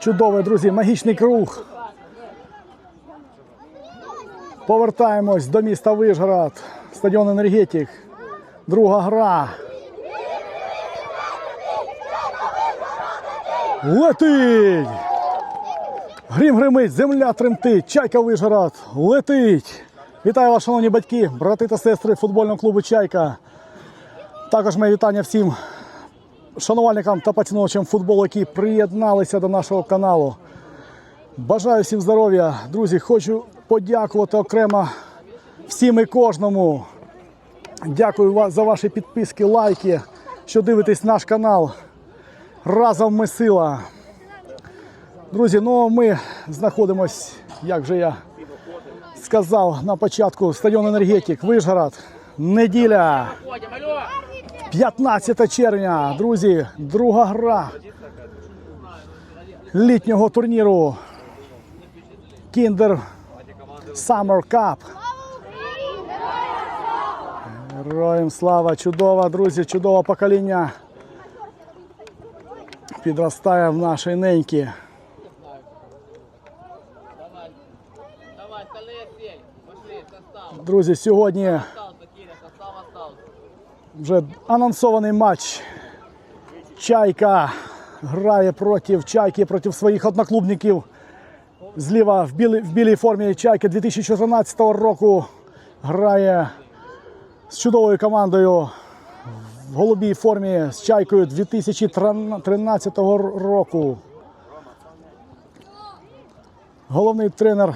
Чудовий, друзі, магічний круг. Повертаємось до міста Вишгород. Стадіон Енергетик. Друга гра. Летить! Грім гримить, земля тремтить, чайка Вишгород летить. Вітаю вас, шановні батьки, брати та сестри футбольного клубу Чайка. Також моє вітання всім шанувальникам та поціновувачам футболу, які приєдналися до нашого каналу. Бажаю всім здоров'я, друзі. Хочу подякувати окремо всім і кожному. Дякую вас за ваші підписки, лайки, що дивитесь наш канал. Разом ми сила. Друзі, ну ми знаходимось, як же я сказав на початку, стадіон Енергетик, Вишгород. Неділя. 15 червня, друзі, друга гра літнього турніру Kinder Summer Cup. Героям слава, чудова, друзі, чудове покоління. Підростає в нашій неньки. Друзі, сьогодні вже анонсований матч. Чайка грає проти чайки, проти своїх одноклубників. Зліва в білій, в білій формі чайки 2014 року грає з чудовою командою в голубій формі з чайкою 2013 року. Головний тренер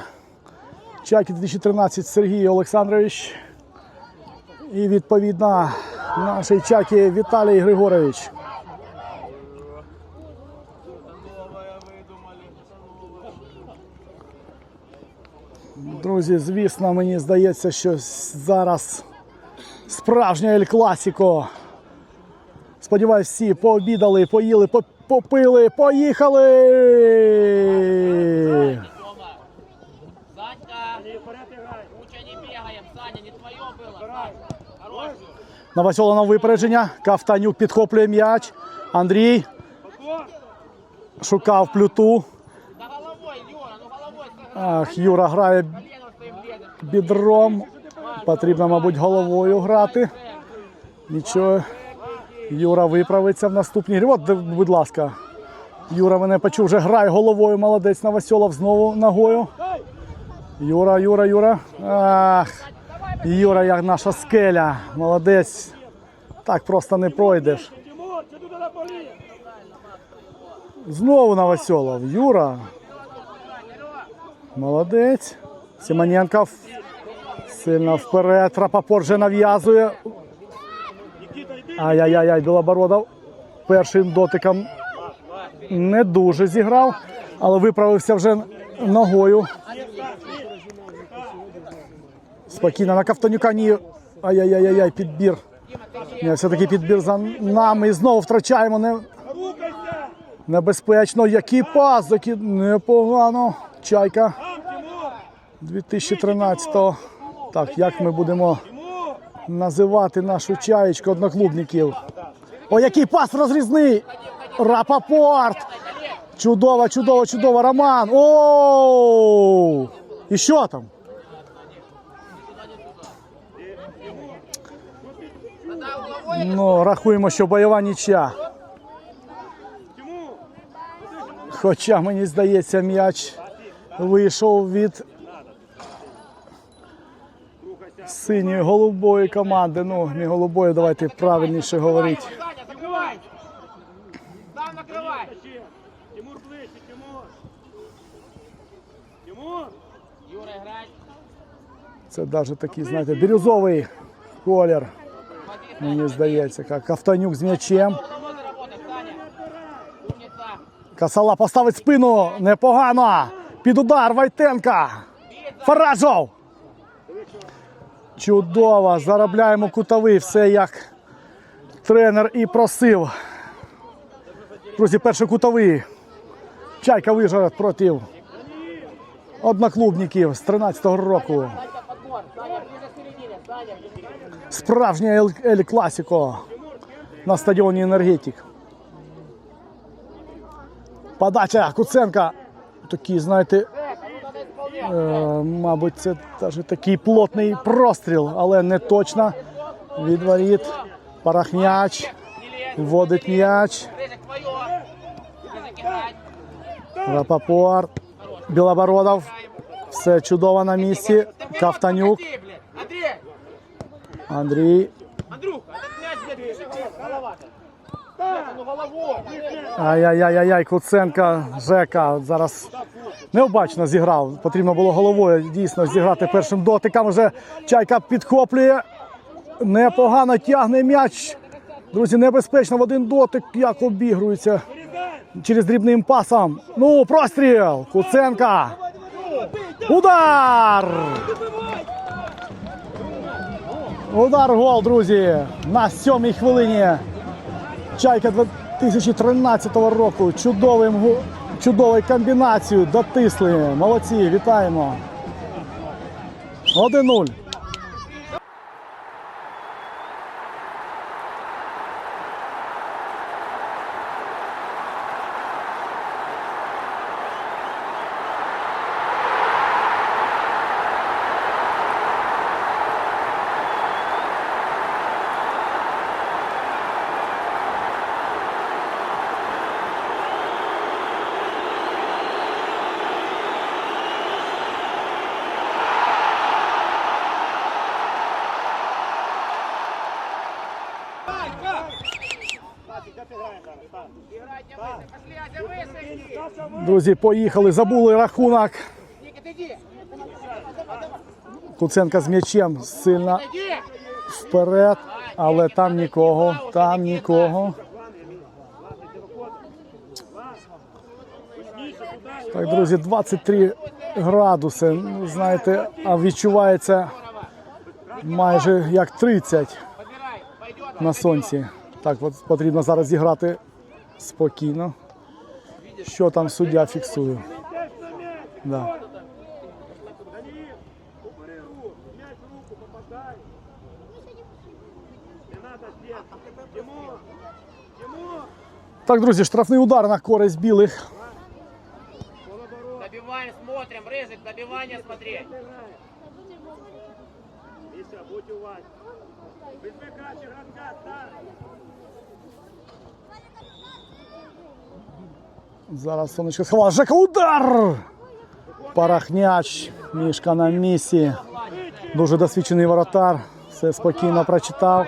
чайки 2013 Сергій Олександрович. І відповідно нашій чакі Віталій Григорович. Друзі, звісно, мені здається, що зараз справжнє Ель Класіко. Сподіваюсь, всі пообідали, поїли, попили, поїхали! Новосьола на випередження. Кавтанюк підхоплює м'яч. Андрій шукав плюту. Ах, Юра грає бідром. Потрібно, мабуть, головою грати. Нічого. Юра виправиться в наступній грі. От, будь ласка. Юра мене почув, вже грає головою. Молодець Новосьолов знову ногою. Юра, Юра, Юра. Ах, Юра, як наша скеля. Молодець. Так просто не пройдеш. Знову Новосьолов. Юра. Молодець. Симоненков. Сильно вперед. Рапопор вже нав'язує. Ай-яй-яй, Білобородов першим дотиком не дуже зіграв, але виправився вже ногою. Спокійно на Ковтонюка ні. Ай-яй-яй-яй, підбір. Ні, все-таки підбір за нами. І знову втрачаємо. Не... Небезпечно. Який пас, який... непогано. Чайка. 2013-го. Так, як ми будемо називати нашу чаєчку одноклубників? О, який пас розрізний! Рапопорт! Чудово, чудово, чудово, Роман! Оу! І що там? Ну, рахуємо, що бойова нічя. Хоча, мені здається, м'яч вийшов від синьої голубої команди. Ну, не голубої, давайте правильніше говорити. Тимур ближче, Тимур! Це навіть такий, знаєте, бірюзовий колір. Мені здається, як Ковтонюк з м'ячем. Касала поставить спину. Непогано. Під удар Вайтенка. Фаражов. Чудово. Заробляємо кутовий. Все як тренер і просив. Друзі, перший кутовий. Чайка Вижгород проти одноклубників з 13-го року. Справжнє Ель, Ель Класіко на стадіоні Енергетик. Подача Куценка. Такий, знаєте, е, мабуть, це теж такий плотний простріл, але не точно. Від воріт. Парахняч. Не лезь. Вводить м'яч. Рыжик, твое. Рыжик, играть. Рапопорт. Білобородов. Все чудово на місці. Ты Андрій. Андрюха. Ай-яй-яй-яй, Куценка, Жека зараз необачно зіграв. Потрібно було головою дійсно зіграти першим дотиком. Вже чайка підхоплює. Непогано тягне м'яч. Друзі, небезпечно в один дотик, як обігрується через дрібним пасом. Ну, простріл! Куценка. Удар! Удар гол, друзі. На сьомій хвилині. Чайка 2013 року. Чудовим чудовою комбінацією дотисли. Молодці, вітаємо. 1-0. Друзі, поїхали, забули рахунок. Куценка з м'ячем сильно вперед, але там нікого, там нікого. Так, друзі, 23 градуси. Знаєте, а відчувається майже як 30 на сонці. Так, от потрібно зараз зіграти спокійно. Що там суддя фіксує. Да. Даниил, убери руку, мяч в руку попадай. Не надо здесь. Тимур, Тимур, Так, друзі, штрафний удар на користь білих. Добиваем, смотрим. Рыжик, добивание смотреть. Зараз сонечко сховала. Жека удар! Парахняч. Мішка на місці. Дуже досвідчений воротар. Все спокійно прочитав.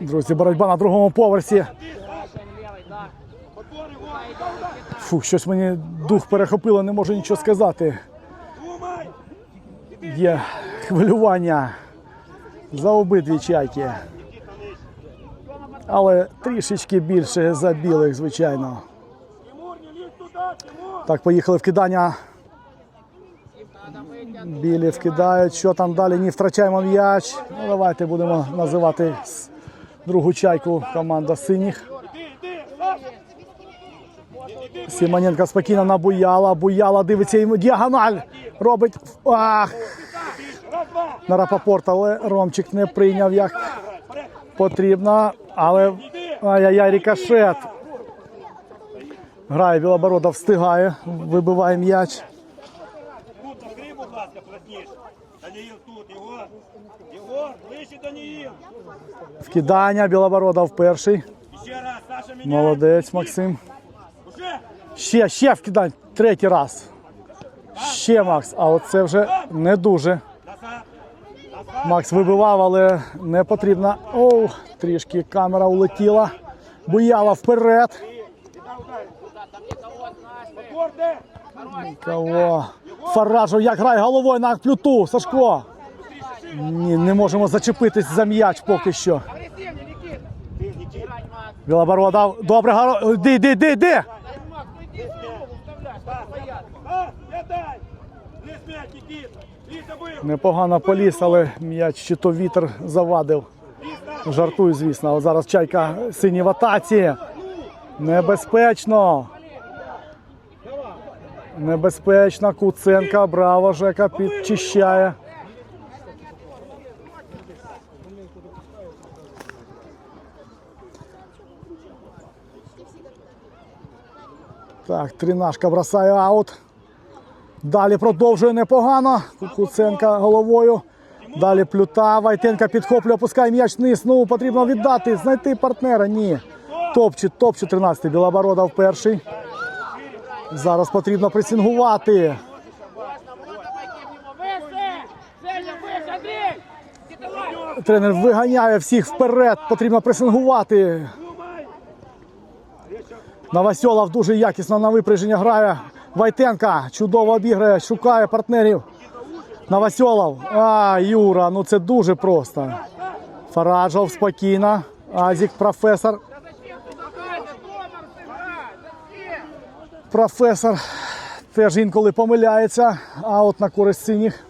Друзі, боротьба на другому поверсі. Фух, щось мені дух перехопило, не можу нічого сказати. Є хвилювання за обидві чайки. Але трішечки більше за білих, звичайно. Так, поїхали вкидання. Білі вкидають. Що там далі? Не втрачаємо м'яч. Ну, давайте будемо називати другу чайку команда синіх. Сімоненко спокійно на Буяла. Буяла дивиться йому діагональ. Робить. Ах! На Рапопорт, але Ромчик не прийняв як потрібно. Але ай-яй-яй, рикошет. Грає Білоборода, встигає, вибиває м'яч. Єгор. Єгор, ближче. Вкидання Білоборода в перший. Молодець, Максим. Ще, ще вкидань, третій раз. Ще Макс, а оце вже не дуже. Макс вибивав, але не потрібно. Оу, трішки камера улетіла. Буяла вперед. Кого? Фаражов як грає головою на плюту, Сашко. Ні, не можемо зачепитись за м'яч поки що. Білобородов, добре, горо... Ди, ди, ди, ди. Дай, Макс, ну иди голову вставляй, что стоят. А, я дай. Вниз мяч, Никита. Ліза бив. Непогано поліз, але м'яч чи то вітер завадив. Жартую, звісно. А зараз чайка сині в атаці. Небезпечно. Небезпечно. Куценка, браво, Жека підчищає. Так, тринашка бросає аут. Далі продовжує непогано. Куценка головою. Далі плюта. Вайтенка підхоплює, опускає м'яч вниз. Ну, потрібно віддати, знайти партнера. Ні. Топче, топче 13-й. Білобородов перший. Зараз потрібно! Давай! Тренер виганяє всіх вперед. Потрібно пресингувати. Новосьолов дуже якісно на випряження грає. Вайтенка чудово обіграє, шукає партнерів. Новосьолов. А, Юра, ну це дуже просто. Фараджов спокійно. Азік, професор. Професор теж інколи помиляється. А от на користь синіх.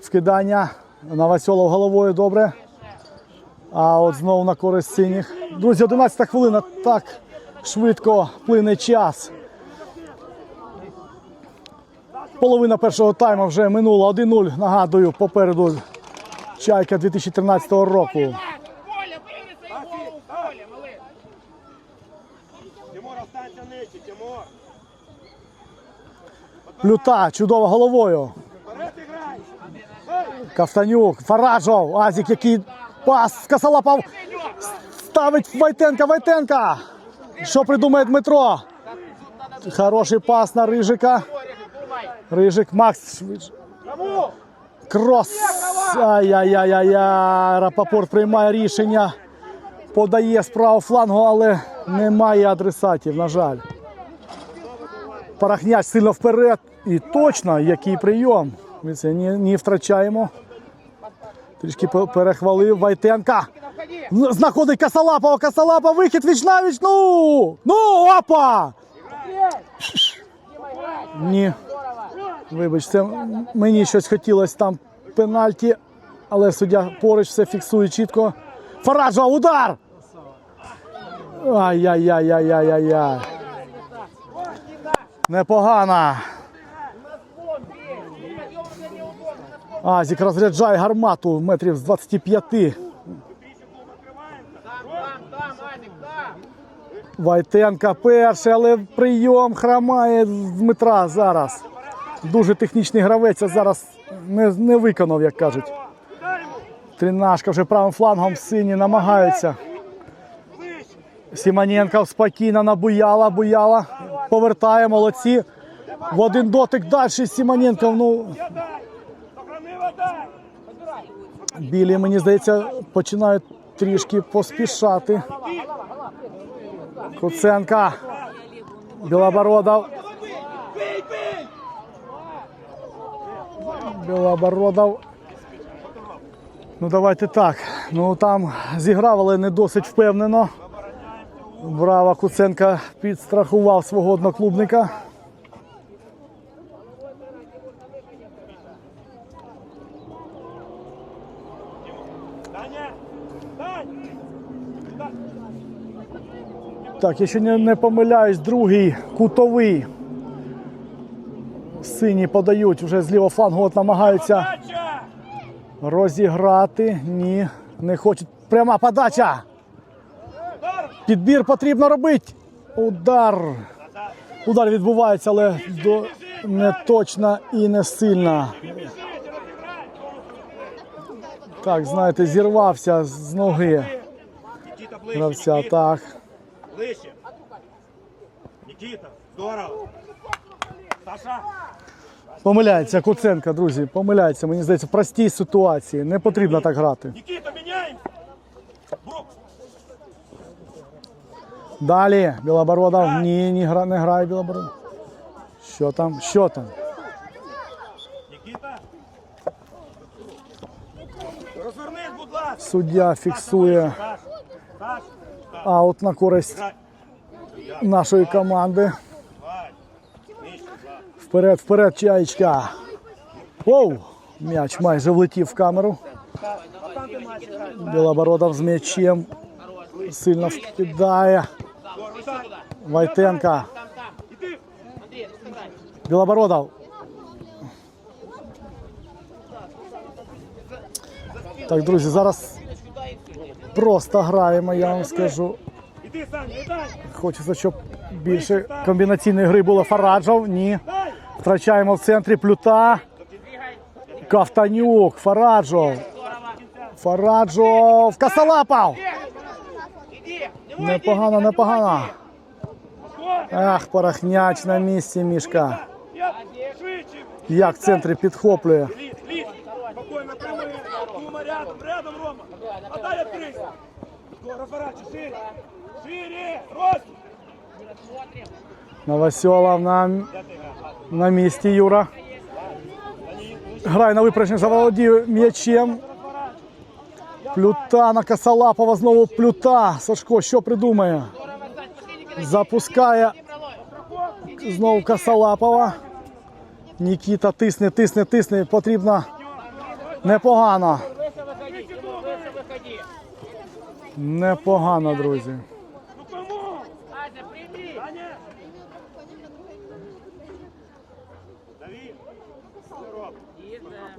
Вкидання. Новосьолов головою добре. А от знову на користь синіх. Друзі, 11 хвилина. Так швидко плине час. Половина першого тайму вже минула. 1-0. Нагадую, попереду Чайка 2013 року. Плюта чудово головою. Кафтанюк, Фараджов, Азік, який пас, Косолапов ставить Вайтенка, Вайтенка. Що придумає Дмитро? Хороший пас на Рижика. Рижик, Макс. швидше. Крос. Ай-яй-яй-яй-яй. Рапопорт приймає рішення. Подає з правого флангу, але немає адресатів, на жаль. Парахняч сильно вперед. І точно, який прийом. Ми це не, не втрачаємо. Трішки перехвалив Вайтенка. Знаходить Касалапова, Касалапа, вихід віч навіч. Ну! Ну, опа! Ні. Вибачте, мені щось хотілося там пенальті, але суддя поруч все фіксує чітко. Фараджа, удар! Ай-яй-яй-яй-яй-яй. Непогана. Азік розряджає гармату метрів з 25. Там, там, там, Адик, там! Вайтенка перший, але прийом хромає Дмитра зараз. Дуже технічний гравець, а зараз не, не виконав, як кажуть. Тринашка вже правим флангом сині намагаються. Сімоненко спокійно набуяла, буяла. Повертає, молодці. В один дотик далі Сімоненко. Ну, білі, мені здається, починають трішки поспішати. Куценка. Білобородов. Білобородов. Ну давайте так. Ну там зіграв, але не досить впевнено. Браво, Куценка підстрахував свого одноклубника. Так, не, не помиляюсь, другий кутовий. Сині подають вже з лівого флангу, от намагаються розіграти. Ні, не хочуть. Пряма подача. Підбір потрібно робити. Удар. Удар відбувається, але до... не точно і не сильно. Так, знаєте, зірвався з ноги гравця. Так. Нікіта, здорово. Саша. Помиляється Куценка, друзі. Помиляється. Мені здається, в простій ситуації. Не потрібно так грати. Далі Білобородов. Ні, не, гра, не грає Білобородов. Що там? Що там? Суддя фіксує аут на користь нашої команди. Вперед, вперед, чаєчка. Оу! М'яч майже влетів в камеру. Білобородов з м'ячем. Сильно вкидає. Вайтенка. Білобородов. Так, друзі, зараз просто граємо, я вам скажу. Хочеться, щоб більше комбінаційної гри було Фараджов. Ні. Втрачаємо в центрі плюта. Ковтанюк, Фараджов. Фараджов. Косолапов. Иди! Непогано, непогано. Ах, порохняч на місці, Мішка. Як в центрі підхоплює. Новоселов на, на місці Юра. Грає на випередження, заволодіє м'ячем. Плюта на Косолапова, знову плюта. Сашко, що придумає? Запускає знову Косолапова. Нікіта тисне, тисне, тисне. Потрібно непогано. Выше выходи, Тимур, выше выходи! Непогано, друзі.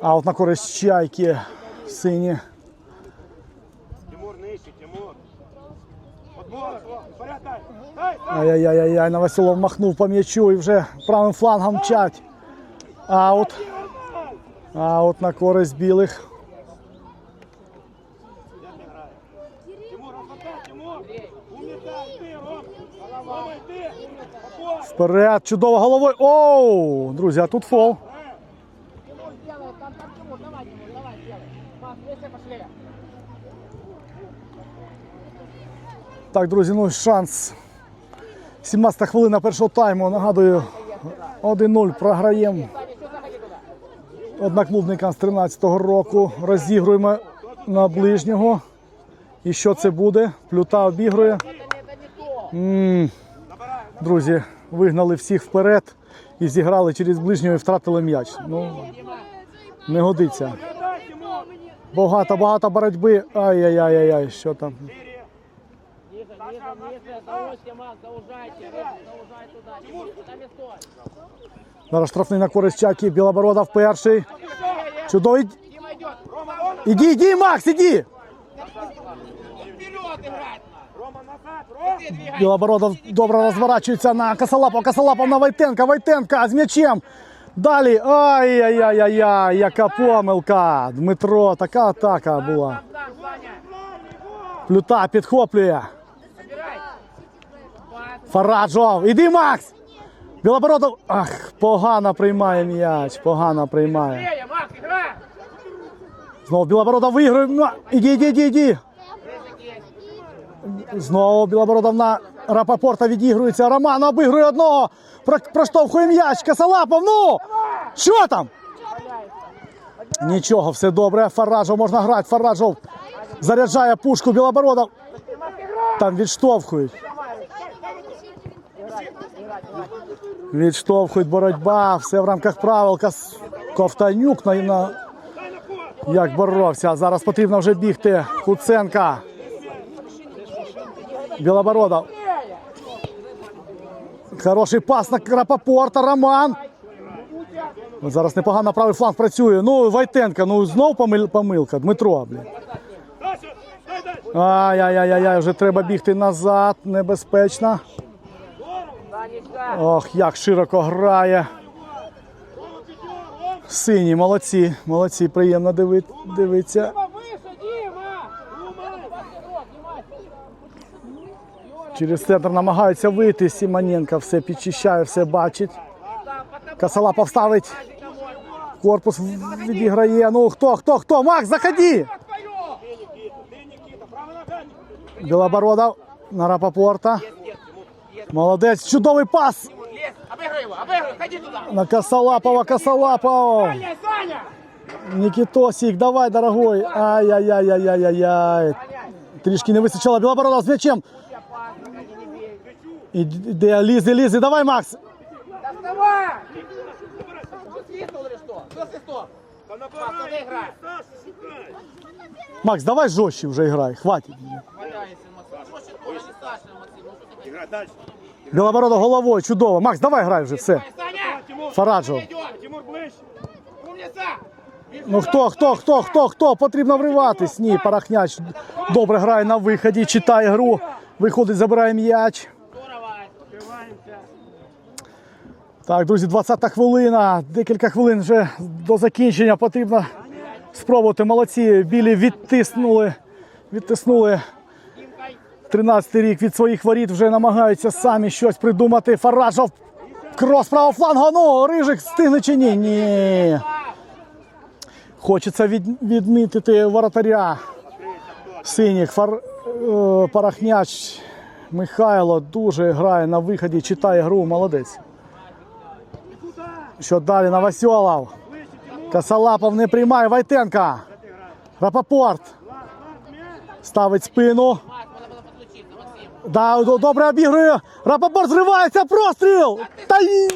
А от на користь чайки сині. Тимур нижче, Тимур! Ай-яй-яй-яй, Новоселов махнув по м'ячу і вже правим флангом мчать. Аут. Аут на користь білих. Вперед, чудово головою. Оу! Друзі, а тут фол. Тимур, сделай, там, там, Тимур, давай, Тимур, давай, сделай! Маш, выше пошли! Так, друзі, ну шанс. 17 хвилина першого тайму. Нагадую, 1-0 програємо одноклубникам з 13-го року. Розігруємо на ближнього. І що це буде? Плюта обігрує. То! М, Друзі, вигнали всіх вперед і зіграли через ближнього і втратили м'яч. Ну, не годиться. Багато, багато боротьби. Ай-яй-яй-яй, що там. Ниже, ниже, ниже, Макс, заужайте, заужай туда, Тимур, там и стой! Зараз штрафний на користь Чаки. Білобородов перший. Чудовий. Іди, іди, Макс, іди! Білобородов добре розворачується на Косолапов. Косолапов на Войтенка. Войтенка з м'ячем. Далі. Ай-яй-яй-яй, яка помилка. Дмитро, така атака була. Плюта підхоплює. Собирай! Пас! Фараджов. Іди, Макс! Білобородов. Ах, погано приймає м'яч. Погано приймає. Быстрее, Макс, игра! Знову Білобородов виграє. Ну, Іди, іди, іди, іди. Рызык есть! Знову Білобородов на Рапопорта відігрується. Роман обігрує одного. Про- Проштовхує м'яч. Косолапов. Ну! Що там? Нічого, все добре. Фараджов можна грати. Фараджов заряджає пушку Білобородов. Там відштовхують. Відштовхують боротьба, все в рамках правил. Ковтанюк на, на як боровся. Зараз потрібно вже бігти. Куценка. Білобородов. Хороший пас на Крапопорта. Роман. Зараз непогано правий фланг працює. Ну, Войтенка, ну знов помил, помилка. Дмитро, блін. Ай-яй-яй-яй, вже треба бігти назад. Небезпечно. Ох, як широко грає. Сині, молодці, молодці, приємно диви, дивитися. Через центр намагаються вийти. Сімоненко все підчищає, все бачить. Касалапов ставить. Корпус відіграє. Ну хто, хто, хто? Макс, заходи! Білобородов на Рапопорта. Молодець, чудовий пас Лез, обыгрывай его, обыгрывай, ходи туда! на Косолапова, Косолапов. Саня, Саня! Никитосик, давай, дорогой. Ай-яй-яй-яй-яй-яй. Трішки не вистачило. Білобородов з м'ячем. Я пас, заходи, не бей! Іде, лізе, лізе, давай, Макс. Доставай! Что, свистнул или что? Кто свистнул? Да Пас, набирай! надо играть! Саша, шукай! Макс, давай жорстче вже грай, хватить. Валяйся, Максим. Ну, что ты, не страшно, Максим. Ну, что ты Играй дальше! Білобородов головою, чудово. Макс, давай грай вже, все. Фараджов. Тимур, ближче! Умница! Ну хто, хто, хто, хто, хто? Потрібно вриватись. Ні, Парахняч добре грає на виході, читає гру. Виходить, забирає м'яч. Так, друзі, 20 хвилина. Декілька хвилин вже до закінчення потрібно спробувати. Молодці. Білі відтиснули. Відтиснули 13 рік від своїх воріт. Вже намагаються самі щось придумати. Фараджов. Крос правого флангу. Ну, Рижик встигне чи ні? Ні. Хочеться від, відмітити воротаря синіх. Фар, е, Парахняч Михайло дуже грає на виході, читає гру. Молодець. Що далі Новосьолов. Косолапов не приймає. Войтенка. Рапопорт. Ставить спину. Макс, надо было подключиться, Максим. Да, добре обігрує. Рапопорт зривається. Простріл. Та й...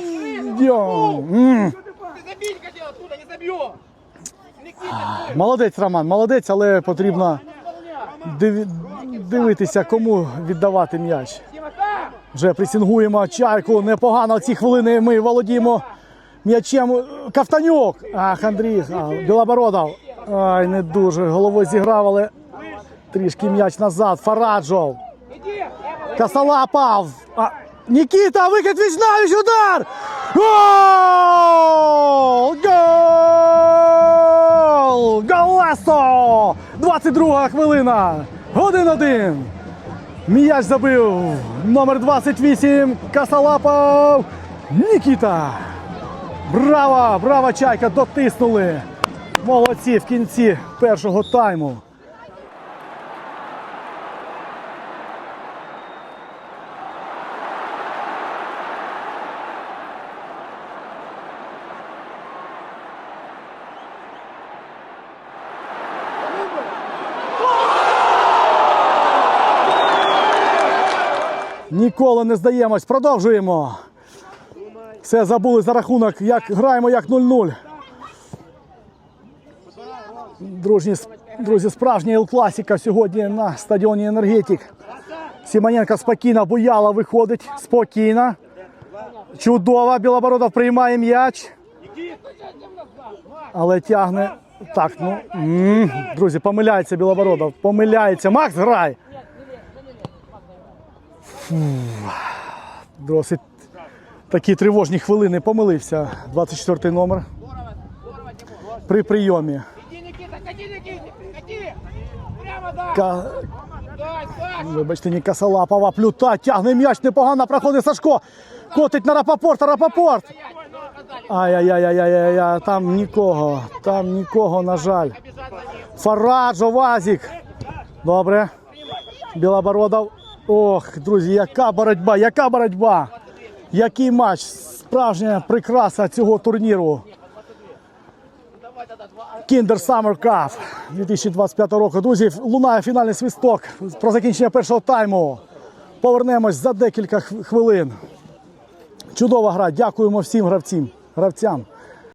Молодець, Роман, молодець, але потрібно дивитися, кому віддавати м'яч. Вже пресингуємо чайку. Непогано ці хвилини ми володіємо м'ячем. Кафтанюк. Ах, Андрій, Білобородов. Ай, не дуже. Головою зіграв, але трішки м'яч назад. Фараджов. Косолапов. А, Нікіта, вихід віч навіч, удар! Гол! Гол! Голесо! 22 хвилина. 1-1. М'яч забив номер 28 Косолапов. Нікіта. Браво! Браво, Чайка! Дотиснули. Молодці в кінці першого тайму. Ніколи не здаємось, продовжуємо. Все забули за рахунок, як граємо як 0-0. Дружні, друзі, справжня Ел-класіка сьогодні на стадіоні Енергетик. Сімоненко спокійно, Буяла виходить спокійно. Чудово, Білобородов приймає м'яч. Але тягне. Так, ну. Друзі, помиляється Білобородов. Помиляється. Макс, грай! Досить такі тривожні хвилини помилився. 24 номер при прийомі. Ка... Вибачте, ні Косолапова плюта, тягне м'яч, непогано проходить Сашко. Котить на Рапопорта, Рапопорт. Ай-яй-яй-яй-яй, там нікого, там нікого, на жаль. Бежать за! Фараджо, Вазік. Добре. Білобородов. Ох, друзі, яка боротьба, яка боротьба. Який матч. Справжня прикраса цього турніру. Kinder Summer Cup 2025 року. Друзі, лунає фінальний свисток про закінчення першого тайму. Повернемось за декілька хвилин. Чудова гра. Дякуємо всім гравцям. гравцям.